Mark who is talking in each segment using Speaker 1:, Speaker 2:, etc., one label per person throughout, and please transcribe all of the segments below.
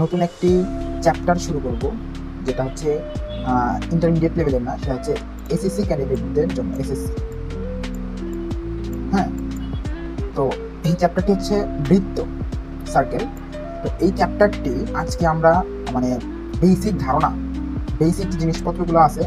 Speaker 1: নতুন একটি চ্যাপ্টার শুরু করব, যেটা হচ্ছে ইন্টারমিডিয়েট লেভেলের না, সেটা হচ্ছে এসএসসি ক্যান্ডিডেটদের জন্য এসএসসি হ্যাঁ? তো এই চ্যাপ্টারটি হচ্ছে বৃত্ত সার্কেল তো এই চ্যাপ্টারটি আজকে আমরা মানে বেসিক ধারণা বেসিক জিনিসপত্রগুলো আছে,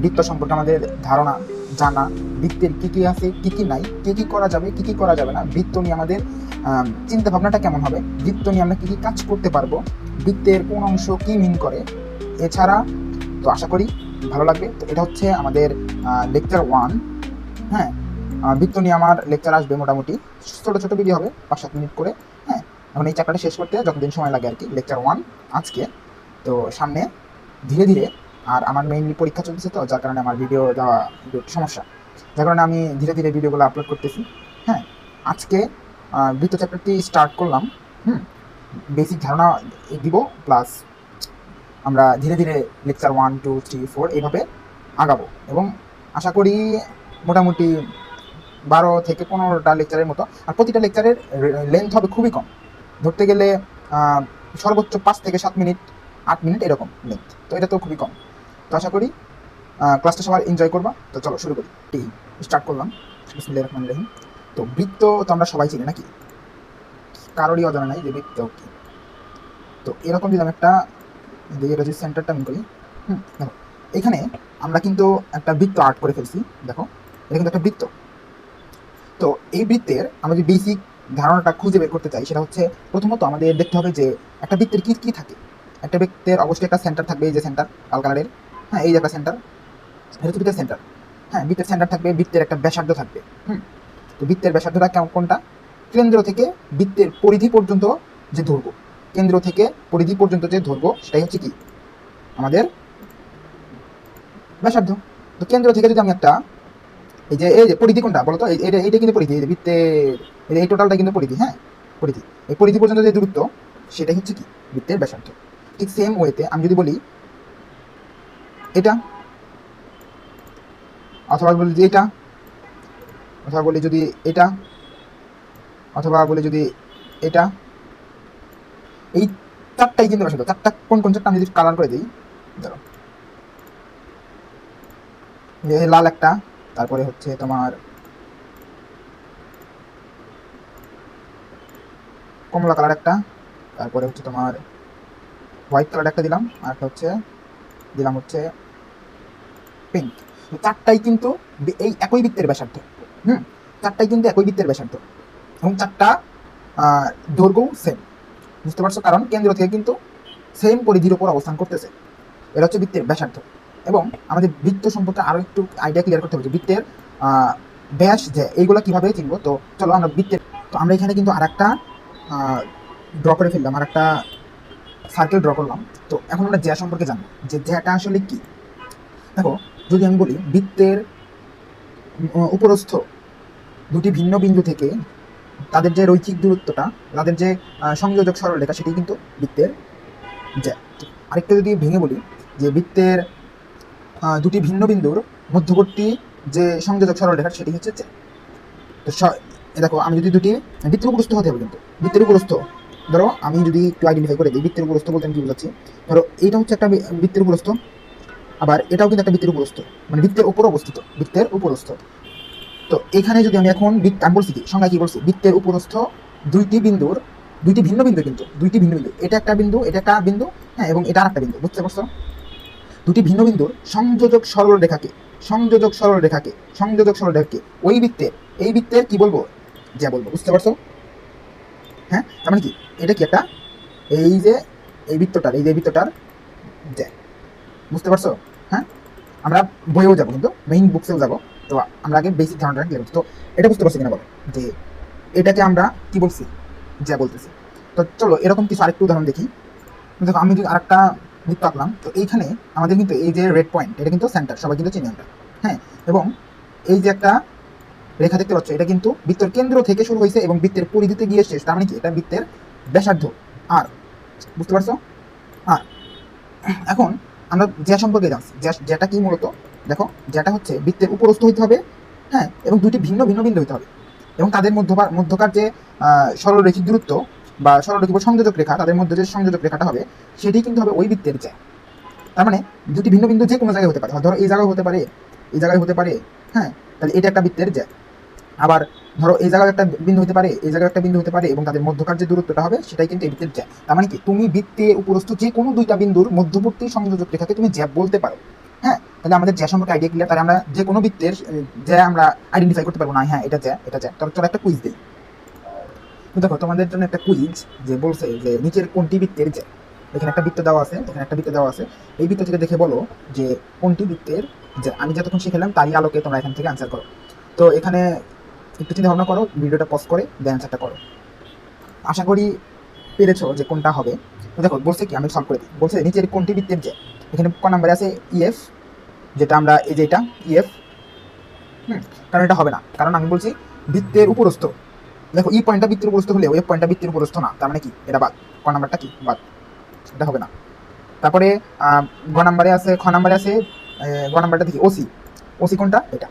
Speaker 1: বৃত্ত সম্পর্কে আমাদের ধারণা জানা বৃত্তের কি কি আছে, কি কি নাই, কি কি করা যাবে, কি কি করা যাবে না, বৃত্ত নিয়ে আমাদের চিন্তা ভাবনাটা কেমন হবে, বৃত্ত নিয়ে আমরা কি কি কাজ করতে পারব, বৃত্তের কোন অংশ কি মিন করে, এছাড়া, তো আশা করি ভালো লাগবে, তো এটা হচ্ছে আমাদের লেকচার ওয়ান হ্যাঁ বৃত্ত নিয়ে আমার লেকচার আসবে মোটামুটি, ছোটো ছোটো ভিডিও হবে, পাঁচ সাত মিনিট করে হ্যাঁ এখন এই চ্যাপ্টারটা শেষ করতে যতদিন সময় লাগে আর কি লেকচার ওয়ান আজকে, তো সামনে ধীরে ধীরে আর আমার মেইনলি পরীক্ষা চলতেছে তো, যার কারণে আমার ভিডিও দেওয়া সমস্যা। যার কারণে আমি ধীরে ধীরে ভিডিওগুলো আপলোড করতেছি। হ্যাঁ আজকে বৃত্ত চ্যাপ্টারটি স্টার্ট করলাম। হুম বেসিক ধারণা দিব প্লাস আমরা ধীরে ধীরে lecture one two three four এইভাবে আগাবো। এবং আশা করি মোটামুটি বারো থেকে পনেরোটা লেকচারের মতো, আর প্রতিটা লেকচারের লেন্থ হবে খুবই কম। ধরতে গেলে সর্বোচ্চ পাঁচ থেকে সাত মিনিট, আট মিনিট এরকম লেন্থ তো এটা তো খুবই কম। তো আশা করি ক্লাসটা সবাই এনজয় করবা। তো চলো শুরু করি। এই স্টার্ট করলাম। রহিম। তো বৃত্ত তো আমরা সবাই চিনি নাকি? কারোরই অজানা নাই যে বৃত্ত কি। তো এরকম যদি আমি একটা এটা যে সেন্টারটা আমি করি, হুম, দেখো, এখানে আমরা কিন্তু একটা বৃত্ত আর্ট করে ফেলছি, দেখো, এটা কিন্তু একটা বৃত্ত। তো এই বৃত্তের আমরা যে বেসিক ধারণাটা খুঁজে বের করতে চাই, সেটা হচ্ছে প্রথমত আমাদের দেখতে হবে যে একটা বৃত্তের কি কি থাকে। একটা বৃত্তের অবশ্যই একটা সেন্টার থাকবে, এই যে সেন্টার লাল কালারের হ্যাঁ এই একটা সেন্টার এটা বৃত্তের সেন্টার হ্যাঁ বৃত্তের সেন্টার থাকবে বৃত্তের একটা ব্যাসার্ধ থাকবে, হুম। তো বৃত্তের ব্যাসার্ধটা কেমন, কোনটা? কেন্দ্র থেকে বৃত্তের পরিধি পর্যন্ত যে দৈর্ঘ্য, কেন্দ্র থেকে পরিধি পর্যন্ত যে দৈর্ঘ্য, সেটাই হচ্ছে কি? আমাদের ব্যাসার্ধ। তো কেন্দ্র থেকে যদি আমি একটা, এই যে এই যে পরিধি কোনটা, বলতো? এটা এইটা কিন্তু পরিধি, এই যে বৃত্তের এই টোটালটা কিন্তু পরিধি হ্যাঁ পরিধি। এই পরিধি পর্যন্ত যে দূরত্ব, সেটাই হচ্ছে কি? বৃত্তের ব্যাসার্ধ। ঠিক সেম ওয়েতে আমি যদি বলি এটা। অথবা বলি যে এটা। অথবা বলি যদি এটা। অথবা বলি যদি এটা। এই চারটাই কিন্তু ব্যাসার্ধ চারটা কোন কোন চারটা আমি যদি কালার করে দিই, ধরো। লাল একটা, তারপরে হচ্ছে তোমার কমলা কালার একটা, তারপরে হচ্ছে তোমার হোয়াইট কালার একটা দিলাম, আর একটা হচ্ছে দিলাম হচ্ছে পিঙ্ক চারটাই কিন্তু এই একই বৃত্তের ব্যাসার্ধ। হুম? চারটাই কিন্তু একই বৃত্তের ব্যাসার্ধ। এবং চারটা দৈর্ঘ্যও সেম বুঝতে পারছ? কারণ কেন্দ্র থেকে কিন্তু সেম পরিধির উপর অবস্থান করতেছে। এটা হচ্ছে বৃত্তের ব্যাসার্ধ। এবং আমাদের বৃত্ত সম্পর্কে আরও একটু আইডিয়া ক্লিয়ার করতে হবে বৃত্তের ব্যাস যে এইগুলো কীভাবে চিনবো? তো চলো আমরা বৃত্তের, তো আমরা এখানে কিন্তু আর একটা ড্র করে ফেললাম আর একটা সার্কেল ড্র করলাম। তো এখন আমরা জ্যা সম্পর্কে জানব? যে জ্যাটা আসলে কি? দেখো যদি আমি বলি, বৃত্তের উপরস্থ দুটি ভিন্ন বিন্দু থেকে তাদের যে রৈখিক দূরত্বটা, তাদের যে সংযোজক সরলরেখা সেটি কিন্তু বৃত্তের জ্যা। আরেকটা যদি ভেঙে বলি, যে বৃত্তের দুটি ভিন্ন বিন্দুর মধ্যবর্তী যে সংযোজক সরলরেখা, সেটি হচ্ছে জ্যা। তো দেখো, আমি যদি দুটি বৃত্তের উপরস্থ হতে হবে কিন্তু। বৃত্তের উপরস্থ, ধরো আমি যদি একটু আইডেন্টিফাই করে দিই, বৃত্তের উপরস্থ বলতে আমি কি বোঝাচ্ছি? ধরো এইটা হচ্ছে একটা বৃত্তের উপরস্থ আবার এটাও কিন্তু একটা বৃত্তের উপরস্থ মানে বৃত্তের উপর অবস্থিত বৃত্তের উপরস্থ। তো এখানে যদি আমি এখন আমি বলছি কি সংজ্ঞা কি বলছি? বৃত্তের উপরস্থ দুইটি বিন্দুর, দুইটি ভিন্ন বিন্দু কিন্তু, দুইটি ভিন্ন বিন্দু। এটা একটা বিন্দু, এটা একটা বিন্দু হ্যাঁ এবং এটা আরেকটা বিন্দু, বুঝতে পারছ? দুটি ভিন্ন বিন্দুর সংযোজক সরল রেখাকে, সংযোজক সরল রেখাকে, সংযোজক সরল রেখাকে, ওই বৃত্তের এই বৃত্তের কি বলব? যা বলব, বুঝতে পারছ? হ্যাঁ তার মানে কি? এটা কি একটা? এই যে, এই বৃত্তটার এই যে বৃত্তটার জ্যা বুঝতে পারছ? আমরা বইয়েও যাব কিন্তু মেইন বুকসেও যাব। তো আমরা আগে বেসিক ধারণাটা ক্লিয়ার তো এটা বুঝতে পারছি কিনা বলো? যে এটাকে আমরা কি বলছি? যা বলতেছি। তো চলো, এরকম কিছু আরেকটু উদাহরণ দেখি। দেখো, আমি যদি আরেকটা বৃত্ত আঁকলাম, তো এইখানে আমাদের কিন্তু এই যে রেড পয়েন্ট এটা কিন্তু সেন্টার সবাই কিন্তু চিনি আমরা হ্যাঁ এবং এই যে একটা রেখা দেখতে পাচ্ছ, এটা কিন্তু বৃত্তের কেন্দ্র থেকে শুরু হয়েছে এবং বৃত্তের পরিধিতে গিয়ে শেষ। তার মানে কি? এটা বৃত্তের ব্যাসার্ধ। আর, বুঝতে পারছ? আর, এখন আমরা জ্যা সম্পর্কে জানছি। জ্যা- জ্যাটা কি মূলত? দেখো, জ্যাটা হচ্ছে বৃত্তের উপরস্থ হইতে হবে হ্যাঁ এবং দুইটি ভিন্ন ভিন্ন বিন্দু হইতে হবে। এবং তাদের মধ্যকার মধ্যকার যে সরলরেখিক দূরত্ব বা সরলরেখা বা সংযোজক রেখা, তাদের মধ্যে যে সংযোজক রেখাটা হবে, সেটি কিন্তু হবে ওই বৃত্তের জ্যা তার মানে দুটি ভিন্ন বিন্দু যে কোনো জায়গায় হতে পারে। ধরো, এই জায়গায় হতে পারে, এই জায়গায় হতে পারে হ্যাঁ তাহলে এটা একটা বৃত্তের জ্যা আবার ধরো, এই জায়গায় একটা বিন্দু হতে পারে, এই জায়গায় একটা বিন্দু হতে পারে এবং তাদের মধ্যকার যে দূরত্বটা হবে, সেটাই কিন্তু এই বৃত্তের জ্যা তার মানে কি? তুমি বৃত্তের উপরস্থ যে কোনো দুইটা বিন্দুর মধ্যবর্তী সংযোজক রেখাকে তুমি জ্যা বলতে পারো। হ্যাঁ? তাহলে আমাদের জ্যা সম্পর্কে আইডিয়া ক্লিয়ার তাহলে আমরা যে কোনো বৃত্তের জ্যা আমরা আইডেন্টিফাই করতে পারব না। হ্যাঁ এটা জ্যা এটা জ্যা। তবে চলো একটা কুইজ দিই। দেখো, তোমাদের জন্য একটা কুইজ যে বলছে যে নিচের কোনটি বৃত্তের জ্যা। এখানে একটা বৃত্ত দেওয়া আছে, এখানে একটা বৃত্ত দেওয়া আছে। এই বৃত্ত থেকে দেখে বলো যে কোনটি বৃত্তের জ্যা। আমি যতক্ষণ শিখেলাম, তারই আলোকে তোমরা এখান থেকে আনসার করো। তো এখানে একটু চিন্তা ভাবনা করো, ভিডিওটা পজ করে দেন অ্যান্সারটা করো। আশা করি পেরেছ যে কোনটা হবে। দেখো, বলছে কি, আমি সলভ করে দিই। বলছে নিচের কোনটি বৃত্তের যে, এখানে ক নাম্বারে আছে ইএফ যেটা আমরা এই যে এটা ইএফ হুম, কারণ এটা হবে না। কারণ আমি বলছি বৃত্তের উপরস্থ। দেখো ই পয়েন্টটা বৃত্তের উপরস্থ হলে ওই পয়েন্টটা বৃত্তের উপরস্থ না। তার মানে কি? এটা বাদ। ক নাম্বারটা কি? বাদ। এটা হবে না। তারপরে গ নাম্বারে আছে, খ নাম্বারে আছে গ নাম্বারটা দেখি ওসি ওসি কোনটা? এটা।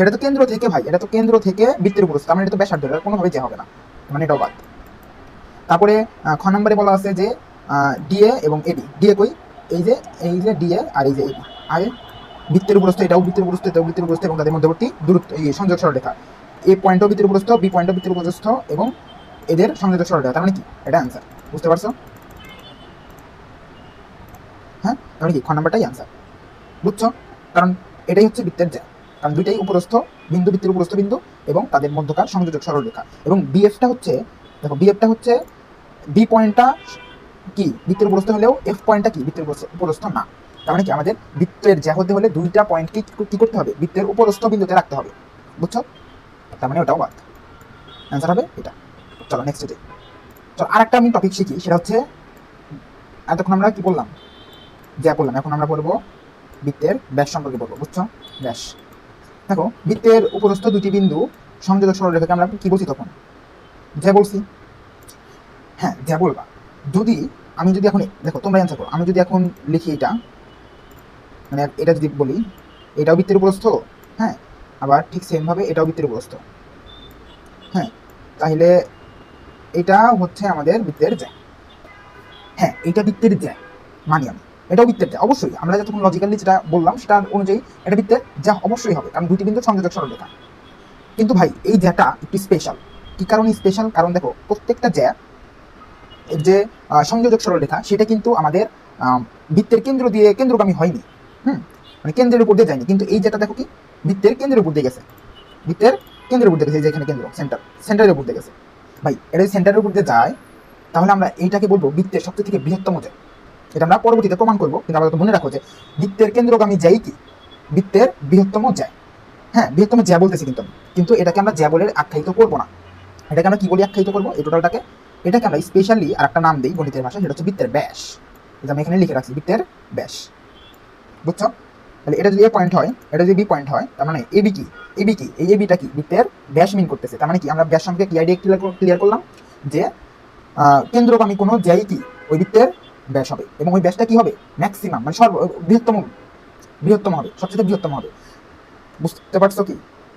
Speaker 1: এটা তো কেন্দ্র থেকে ভাই, এটা তো কেন্দ্র থেকে বৃত্তের উপরস্থ তার মানে এটা তো ব্যাসার্ধ, এটা কোনোভাবে যে হবে না। মানে এটাও বাদ। তারপরে খ নম্বরে বলা আছে যে ডিএ এবং এডি ডিএ কই? এই যে এই যে ডিএ আর এই যে এডি আর বৃত্তের উপরস্থ, এটাও বৃত্তের উপরস্থ, এটাও বৃত্তের উপরস্থ এবং তাদের মধ্যবর্তী দূরত্ব, এই সংযোগ সরলরেখা। এ পয়েন্টও বৃত্তের উপরস্থ বি পয়েন্টও বৃত্তের উপরস্থ এবং এদের সংযোগ সরলরেখা, তার মানে কি? এটা অ্যান্সার বুঝতে পারছ? হ্যাঁ? তার মানে কি? খ নাম্বারটাই অ্যান্সার বুঝছ? কারণ এটাই হচ্ছে বৃত্তের জ্যা। কারণ দুইটাই উপরস্থ, বিন্দু বৃত্তের উপরস্থ বিন্দু এবং তাদের মধ্যকার সংযোজক সরলরেখা। এবং বিএফটা হচ্ছে, দেখো বিএফটা হচ্ছে বি পয়েন্টটা কি? বৃত্তের উপরস্থ হলেও এফ পয়েন্টটা কি? বৃত্তের উপরস্থ- না। তার মানে কি? আমাদের বৃত্তের জ্যা হতে হলে দুইটা পয়েন্টকে কি করতে হবে? বৃত্তের উপরস্থ বিন্দুতে রাখতে হবে। বুঝছ? তার মানে ওটাও বাদ। অ্যান্সার হবে এটা। চলো নেক্সট ডে চলো আরেকটা আমি টপিক শিখি, সেটা হচ্ছে, এতক্ষণ আমরা কি বললাম? জ্যা বললাম, এখন আমরা পড়ব বৃত্তের ব্যাস সম্পর্কে বলব, বুঝছ? ব্যাস। দেখো, বৃত্তের উপরস্থ দুটি বিন্দু সংযোজক সরলরেখাকে আমরা কি বলছি তখন? যা বলছি। হ্যাঁ যা বলবা। যদি আমি যদি এখন দেখো তোমরা অ্যান্সার করো। আমি যদি এখন লিখি এটা মানে এটা যদি বলি, এটাও বৃত্তের উপরস্থ হ্যাঁ আবার ঠিক সেমভাবে এটাও বৃত্তের উপরস্থ হ্যাঁ তাহলে এটা হচ্ছে আমাদের বৃত্তের জ্যা। হ্যাঁ এটা বৃত্তের জ্যা, মানি আমি। এটাও বৃত্তের অবশ্যই। আমরা যতক্ষণ লজিক্যালি যেটা বললাম, সেটা অনুযায়ী এটা বৃত্তের যা অবশ্যই হবে, কারণ দুটি বিন্দু সংযোজক সরলরেখা কিন্তু ভাই, এই জ্যাটা একটু স্পেশাল কি কারণে স্পেশাল কারণ দেখো, প্রত্যেকটা জ্যা এর যে সংযোজক সরলরেখা সেটা কিন্তু আমাদের বৃত্তের কেন্দ্র দিয়ে কেন্দ্রগামী হয়নি। হুম? মানে কেন্দ্রের উপর দিয়ে যায়নি। কিন্তু এই যেটা দেখো কি? বৃত্তের কেন্দ্রের উপর দিয়ে গেছে। বৃত্তের কেন্দ্রের উপর দিয়ে গেছে, এই যে এখানে কেন্দ্র সেন্টার সেন্টারের উপর দিয়ে গেছে। ভাই, এটা যদি সেন্টারের উপর দিয়ে যায়, তাহলে আমরা এইটাকে বলব বৃত্তের সবচেয়ে থেকে বৃহত্তম জ্যা। এটা আমরা পরবর্তীতে প্রমাণ করব। কিন্তু আপাতত মনে রাখো যে বৃত্তের কেন্দ্রগামী যাই কি? বৃত্তের বৃহত্তম জ্যা হ্যাঁ বৃহত্তম জ্যা বলতেছি কিন্তু। কিন্তু এটাকে আমরা জ্যা বলে আখ্যায়িত করব না। এটাকে আমরা কি বলি আখ্যায়িত করব? এই টোটালটাকে। এটাকে আমরা স্পেশালি আর একটা নাম দিই গণিতের ভাষা সেটা হচ্ছে বৃত্তের ব্যাস। যে আমি এখানে লিখে রাখছি বৃত্তের ব্যাস। বুঝছ? তাহলে এটা যদি এ পয়েন্ট হয়, এটা যদি বি পয়েন্ট হয়, তার মানে এবি কি? এবি কি? এই এবিটা কি? বৃত্তের ব্যাস মিন করতেছে। তার মানে কি? আমরা ব্যাস সম্পর্কে কি আইডিয়া ক্লিয়ার করলাম? যে কেন্দ্রগামী কোনো যাই কি? ওই বৃত্তের ব্যাস হবে। এবং ওই ব্যাসটা কি হবে? ম্যাক্সিমাম মানে সর্ব, বৃহত্তম বৃহত্তম হবে, সবচেয়ে বৃহত্তম হবে। বুঝতে পারছ কি?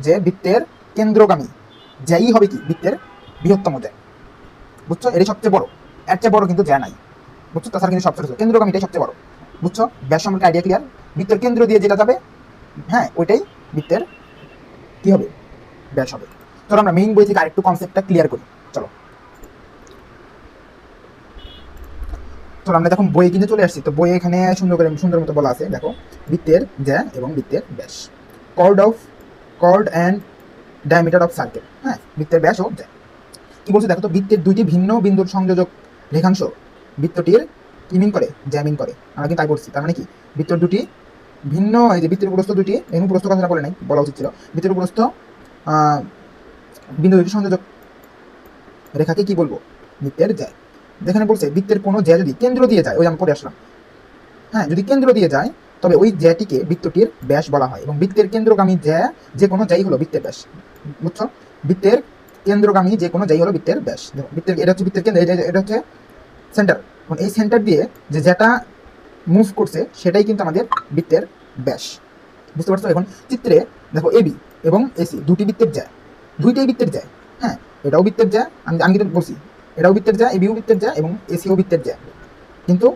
Speaker 1: যে বৃত্তের কেন্দ্রগামী যাই হবে কি? বৃত্তের বৃহত্তম যায় বুঝছ? এটাই সবচেয়ে বড়। এর চেয়ে বড় কিন্তু যায় নাই। বুঝছ? তাছাড়া কিন্তু সবচেয়ে ছোট কেন্দ্রগামী এটাই সবচেয়ে বড়। বুঝছ? ব্যাস সম্পর্কে আইডিয়া ক্লিয়ার বৃত্তের কেন্দ্র দিয়ে যেটা যাবে হ্যাঁ ওইটাই বৃত্তের কি হবে? ব্যাস হবে। চলো আমরা মেইন বই থেকে আরেকটু কনসেপ্টটা ক্লিয়ার করি। চলো। চলো আমরা দেখুন বইয়ে কিন্তু চলে আসছি। তো বইয়ে এখানে সুন্দর করে, সুন্দর মতো বলা আছে। দেখো, বৃত্তের জ্যা এবং বৃত্তের ব্যাস। Chord of chord and diameter of circle হ্যাঁ বৃত্তের ব্যাস ও জ্যা। কি বলছে? দেখো তো, বৃত্তের দুইটি ভিন্ন বিন্দুর সংযোজক রেখাংশ বৃত্তটির কি মিন করে? জ্যামিন করে। আমরা কিন্তু তাই করছি। তার মানে কি? বৃত্ত দুটি ভিন্ন, এই যে বৃত্তের উপরস্থ দুটি এখানে উপরস্থ কথাটা বলে নাই, বলা উচিত ছিল। বৃত্তের উপরস্থ বিন্দু দুটি সংযোজক রেখাকে কি বলব? বৃত্তের জ্যা। যেখানে বলছে বৃত্তের কোনো জ্যা যদি কেন্দ্র দিয়ে যায়, ওই আমি পরে আসলাম। হ্যাঁ যদি কেন্দ্র দিয়ে যায়, তবে ওই জ্যাটিকে বৃত্তটির ব্যাস বলা হয় এবং বৃত্তের কেন্দ্রগামী জ্যা যে কোনো যাই হলো বৃত্তের ব্যাস। বুঝছ? বৃত্তের কেন্দ্রগামী যে কোনো যাই হলো বৃত্তের ব্যাস। বৃত্তের, এটা হচ্ছে বৃত্তের কেন্দ্র, এটা- হচ্ছে সেন্টার এখন এই সেন্টার দিয়ে যে যেটা মুভ করছে, সেটাই কিন্তু আমাদের বৃত্তের ব্যাস। বুঝতে পারছ? এখন চিত্রে দেখো এবি এবং এসি দুটি বৃত্তের যায় দুইটাই বৃত্তের যায় হ্যাঁ এটাও বৃত্তের যায় আমি আমি কিন্তু বলছি এটাও বৃত্তের যা এবিও বৃত্তের যা এবং এসিও বৃত্তের যা কিন্তু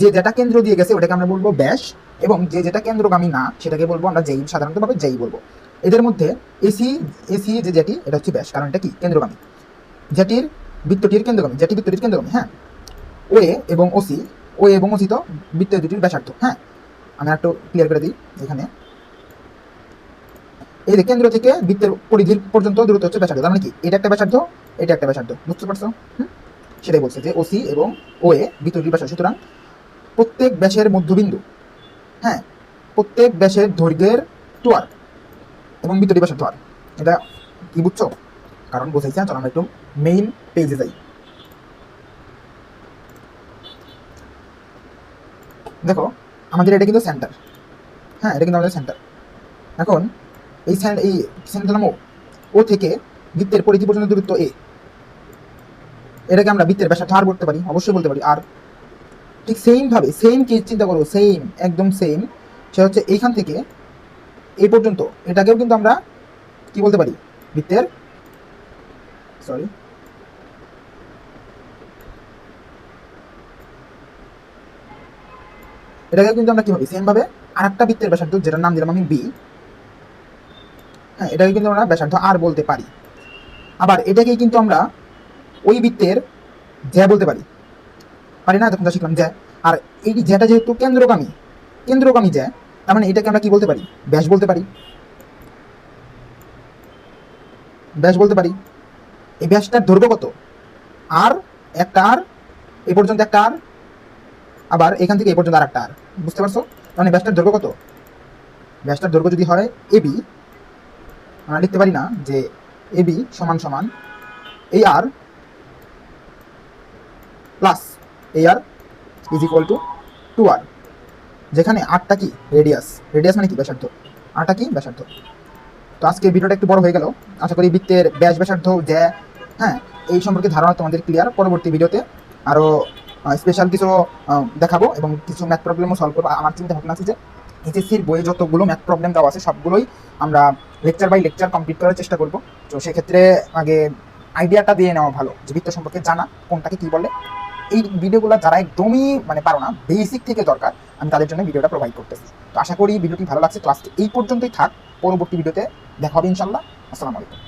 Speaker 1: যে যেটা কেন্দ্র দিয়ে গেছে ওটাকে আমরা বলব ব্যাস এবং যে যেটা কেন্দ্রগামী না, সেটাকে বলব আমরা যেই, সাধারণতভাবে যেই বলব। এদের মধ্যে এসি এসি যে যেটি এটা হচ্ছে ব্যাস, কারণ এটা কি? কেন্দ্রগামী। যেটির বৃত্তটির কেন্দ্রগামী যেটি বৃত্তটির কেন্দ্রগামী হ্যাঁ। ওএ এবং ওসি ওএ এবং ওসি তো বৃত্ত দুটির ব্যাসার্ধ হ্যাঁ। আমি একটু ক্লিয়ার করে দিই এখানে। এই কেন্দ্র থেকে বৃত্তের পরিধির পর্যন্ত দূরত্ব হচ্ছে ব্যাসার্ধ, তার মানে কি? এটা একটা ব্যাসার্ধ এটা একটা ব্যাসার্ধ, বুঝতে পারছ? সেটাই বলছে যে ওসি এবং ওএ বৃত্তটির ব্যাসার্ধ সুতরাং প্রত্যেক ব্যাসের মধ্যবিন্দু হ্যাঁ প্রত্যেক ব্যাসের দৈর্ঘ্যের টুয়ার এবং বৃত্তটি ব্যাসার্ধ আর এটা কি বুঝছ? কারণ বোঝাইছে, চলো আমরা একটু মেইন পেজে যাই। দেখো, আমাদের এটা কিন্তু সেন্টার হ্যাঁ এটা কিন্তু আমাদের সেন্টার এখন এই এই সেন্টার নাম ও ও থেকে বৃত্তের পরিধি পর্যন্ত দূরত্ব এ এটাকে আমরা বৃত্তের ব্যাসার্ধ আর বলতে পারি, অবশ্যই বলতে পারি আর ঠিক সেম ভাবে সেম কেস চিন্তা করো সেম একদম সেম সেটা হচ্ছে এইখান থেকে, এই পর্যন্ত, এটাকেও কিন্তু আমরা কি বলতে পারি, বৃত্তের সরি এটাকে কিন্তু আমরা কি ভাবি সেম ভাবে আরেকটা বৃত্তের ব্যাসার্ধ, যেটার নাম দিলাম আমি বি হ্যাঁ এটাকে কিন্তু আমরা ব্যাসার্ধ আর বলতে পারি। আবার এটাকেই কিন্তু আমরা ওই বৃত্তের জ্যা বলতে পারি। পারি না তখন যা শিখলাম, জ্যা। আর এই জ্যাটা যেহেতু কেন্দ্রগামী কেন্দ্রগামী জ্যা, তার মানে এটাকে আমরা কি বলতে পারি? ব্যাস বলতে পারি। ব্যাস বলতে পারি। এই ব্যাসটার দৈর্ঘ্য কত? আর একটা আর, এ পর্যন্ত একটা আর, আবার এখান থেকে এই পর্যন্ত আর একটা আর। বুঝতে পারছ? মানে ব্যাসটার দৈর্ঘ্য কত? ব্যাসটার দৈর্ঘ্য যদি হয় এবি আমরা লিখতে পারি না যে এবি সমান সমান এই আর প্লাস এই R is equal to two R যেখানে আটটা কি? রেডিয়াস রেডিয়াস মানে কি? ব্যাসার্ধ। আটটা কি? ব্যাসার্ধ। তো আজকে ভিডিওটা একটু বড় হয়ে গেল। আশা করি বৃত্তের ব্যাস, ব্যাসার্ধ যে হ্যাঁ এই সম্পর্কে ধারণা তোমাদের ক্লিয়ার পরবর্তী ভিডিওতে আরও স্পেশাল কিছু দেখাবো এবং কিছু ম্যাথ প্রবলেমও সলভ করব। আমার চিন্তা ভাবনা আছে যে এইচএসসির বইয়ে যতগুলো ম্যাথ প্রবলেম দেওয়া আছে, সবগুলোই আমরা লেকচার বাই লেকচার কমপ্লিট করার চেষ্টা করব। তো সেক্ষেত্রে আগে আইডিয়াটা দিয়ে নেওয়া ভালো, যে বৃত্ত সম্পর্কে জানা, কোনটাকে কি বলে এই ভিডিওগুলো যারা একদমই মানে পারো না বেসিক থেকে দরকার, আমি তাদের জন্য ভিডিওটা প্রোভাইড করতেছি। তো আশা করি ভিডিওটি ভালো লাগছে ক্লাসটি এই পর্যন্তই থাক, পরবর্তী ভিডিওতে দেখা হবে ইনশাল্লাহ আসসালামু আলাইকুম।